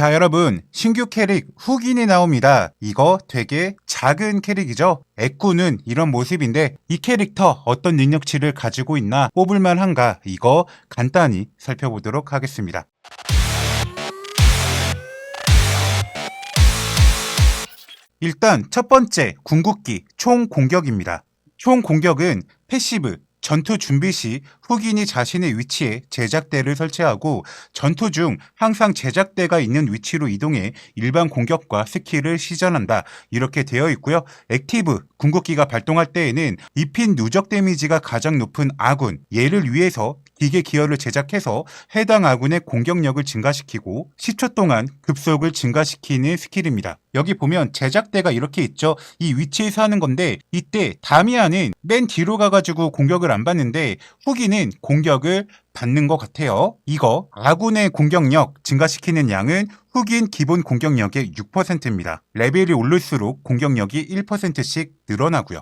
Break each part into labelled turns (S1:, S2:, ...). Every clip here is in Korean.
S1: 자, 여러분, 신규 캐릭 흑인이 나옵니다. 이거 되게 작은 캐릭이죠? 애꾸는 이런 모습인데 이 캐릭터 어떤 능력치를 가지고 있나 뽑을만 한가 이거 간단히 살펴보도록 하겠습니다. 일단 첫 번째 궁극기 총 공격입니다. 총 공격은 패시브 전투 준비 시 흑인이 자신의 위치에 제작대를 설치하고 전투 중 항상 제작대가 있는 위치로 이동해 일반 공격과 스킬을 시전한다. 이렇게 되어 있고요. 액티브 궁극기가 발동할 때에는 입힌 누적 데미지가 가장 높은 아군 얘를 위해서 기계 기어를 제작해서 해당 아군의 공격력을 증가시키고 10초 동안 급속을 증가시키는 스킬입니다. 여기 보면 제작대가 이렇게 있죠. 이 위치에서 하는 건데 이때 다미아는 맨 뒤로 가가지고 공격을 안 받는데 후기는 공격을 받는 것 같아요. 이거 아군의 공격력 증가시키는 양은 흑인 기본 공격력의 6%입니다. 레벨이 오를수록 공격력이 1%씩 늘어나고요.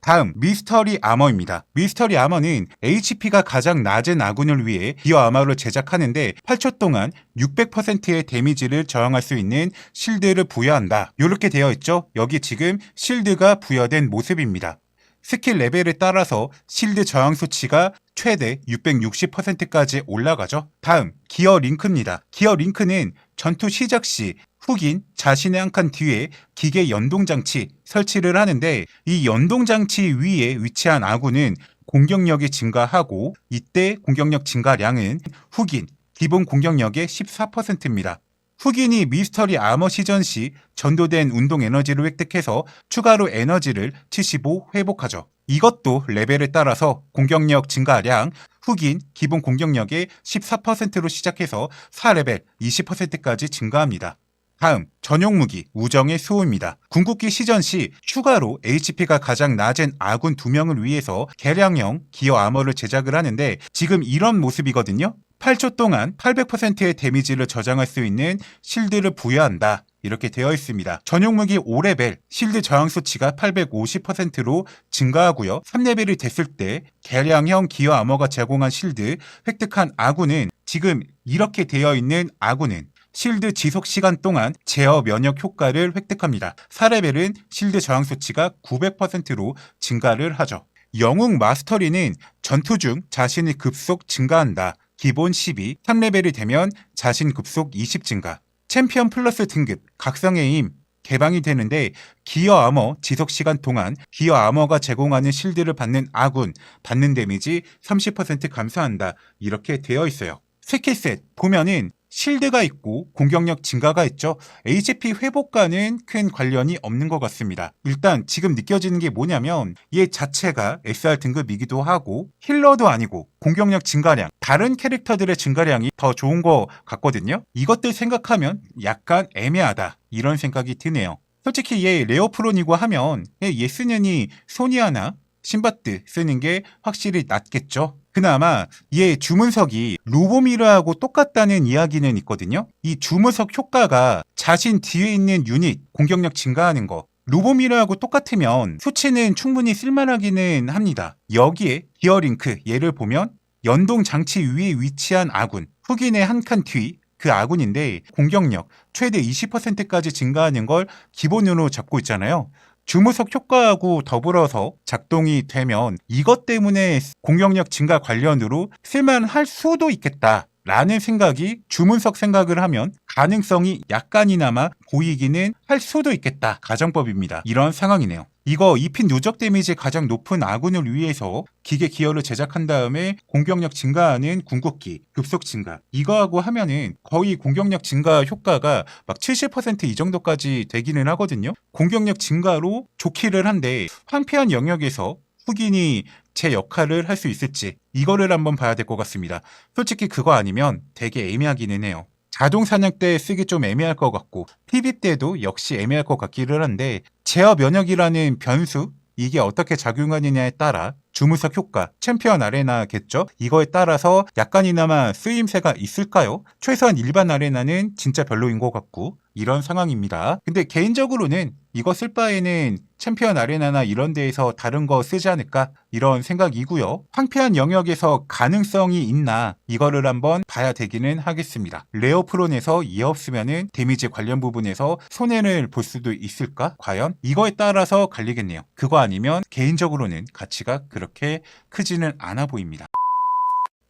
S1: 다음 미스터리 아머입니다. 미스터리 아머는 HP가 가장 낮은 아군을 위해 기어 아머를 제작하는데 8초 동안 600%의 데미지를 저항할 수 있는 실드를 부여한다. 이렇게 되어 있죠. 여기 지금 실드가 부여된 모습입니다. 스킬 레벨에 따라서 실드 저항 수치가 최대 660%까지 올라가죠. 다음 기어 링크입니다. 기어 링크는 전투 시작 시 흑인 자신의 한 칸 뒤에 기계 연동 장치 설치를 하는데 이 연동 장치 위에 위치한 아군은 공격력이 증가하고 이때 공격력 증가량은 흑인 기본 공격력의 14%입니다. 흑인이 미스터리 아머 시전 시 전도된 운동 에너지를 획득해서 추가로 에너지를 75 회복하죠. 이것도 레벨에 따라서 공격력 증가량 흑인 기본 공격력의 14%로 시작해서 4레벨 20%까지 증가합니다. 다음 전용 무기 우정의 수호입니다. 궁극기 시전 시 추가로 HP가 가장 낮은 아군 두 명을 위해서 개량형 기어 아머를 제작을 하는데 지금 이런 모습이거든요. 8초 동안 800%의 데미지를 저장할 수 있는 실드를 부여한다. 이렇게 되어 있습니다. 전용 무기 5레벨 실드 저항 수치가 850%로 증가하고요. 3레벨이 됐을 때 개량형 기어 아머가 제공한 실드 획득한 아군은 지금 이렇게 되어 있는 아군은 실드 지속 시간 동안 제어 면역 효과를 획득합니다. 4레벨은 실드 저항 수치가 900%로 증가를 하죠. 영웅 마스터리는 전투 중 자신이 급속 증가한다. 기본 12, 3레벨이 되면 자신 급속 20 증가. 챔피언 플러스 등급, 각성의 힘, 개방이 되는데 기어 아머 지속 시간 동안 기어 아머가 제공하는 실드를 받는 아군 받는 데미지 30% 감소한다 이렇게 되어 있어요. 스킬셋 보면은 실드가 있고 공격력 증가가 있죠. HP 회복과는 큰 관련이 없는 것 같습니다. 일단 지금 느껴지는 게 뭐냐면 얘 자체가 SR 등급이기도 하고 힐러도 아니고 공격력 증가량 다른 캐릭터들의 증가량이 더 좋은 것 같거든요. 이것들 생각하면 약간 애매하다 이런 생각이 드네요. 솔직히 얘 레어 프론이고 하면 얘 쓰느니 소니아나 신바트 쓰는 게 확실히 낫겠죠. 그나마 얘 주문석이 로보미르하고 똑같다는 이야기는 있거든요. 이 주문석 효과가 자신 뒤에 있는 유닛 공격력 증가하는 거 로보미르하고 똑같으면 수치는 충분히 쓸만하기는 합니다. 여기에 기어링크 얘를 보면 연동 장치 위에 위치한 아군 흑인의 한 칸 뒤 그 아군인데 공격력 최대 20%까지 증가하는 걸 기본으로 잡고 있잖아요. 주무석 효과하고 더불어서 작동이 되면 이것 때문에 공격력 증가 관련으로 쓸만할 수도 있겠다. 라는 생각이 주문석 생각을 하면 가능성이 약간이나마 보이기는 할 수도 있겠다. 가정법입니다. 이런 상황이네요. 이거 입힌 누적 데미지 가장 높은 아군을 위해서 기계 기어를 제작한 다음에 공격력 증가하는 궁극기, 급속 증가. 이거하고 하면은 거의 공격력 증가 효과가 막 70%이 정도까지 되기는 하거든요. 공격력 증가로 좋기를 한데 황폐한 영역에서 흑인이 제 역할을 할 수 있을지 이거를 한번 봐야 될 것 같습니다. 솔직히 그거 아니면 되게 애매하기는 해요. 자동 사냥 때 쓰기 좀 애매할 것 같고 PB 때도 역시 애매할 것 같기를 한데 제어 면역이라는 변수 이게 어떻게 작용하느냐에 따라 주무석 효과, 챔피언 아레나겠죠? 이거에 따라서 약간이나마 쓰임새가 있을까요? 최소한 일반 아레나는 진짜 별로인 것 같고 이런 상황입니다. 근데 개인적으로는 이거 쓸 바에는 챔피언 아레나나 이런 데에서 다른 거 쓰지 않을까 이런 생각이고요. 황폐한 영역에서 가능성이 있나 이거를 한번 봐야 되기는 하겠습니다. 레어 프론에서 이해 없으면은 데미지 관련 부분에서 손해를 볼 수도 있을까? 과연 이거에 따라서 갈리겠네요. 그거 아니면 개인적으로는 가치가 그렇게 크지는 않아 보입니다.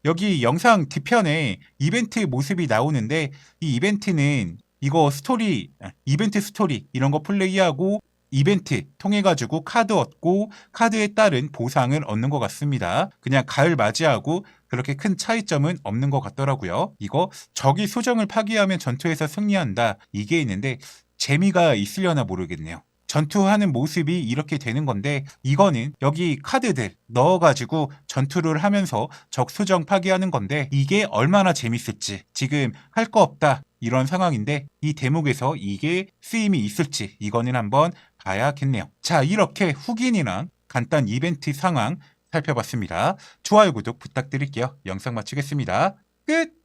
S1: 여기 영상 뒤편에 이벤트 모습이 나오는데 이 이벤트는 이거 스토리, 아, 이벤트 스토리 이런 거 플레이하고 이벤트 통해 가지고 카드 얻고 카드에 따른 보상을 얻는 것 같습니다. 그냥 가을 맞이하고 그렇게 큰 차이점은 없는 것 같더라고요. 이거 적이 수정을 파괴하면 전투에서 승리한다 이게 있는데 재미가 있으려나 모르겠네요. 전투하는 모습이 이렇게 되는 건데 이거는 여기 카드들 넣어가지고 전투를 하면서 적 수정 파괴하는 건데 이게 얼마나 재밌을지 지금 할 거 없다 이런 상황인데 이 대목에서 이게 쓰임이 있을지 이거는 한번 봐야겠네요. 자 이렇게 후긴이랑 간단 이벤트 상황 살펴봤습니다. 좋아요 구독 부탁드릴게요. 영상 마치겠습니다. 끝!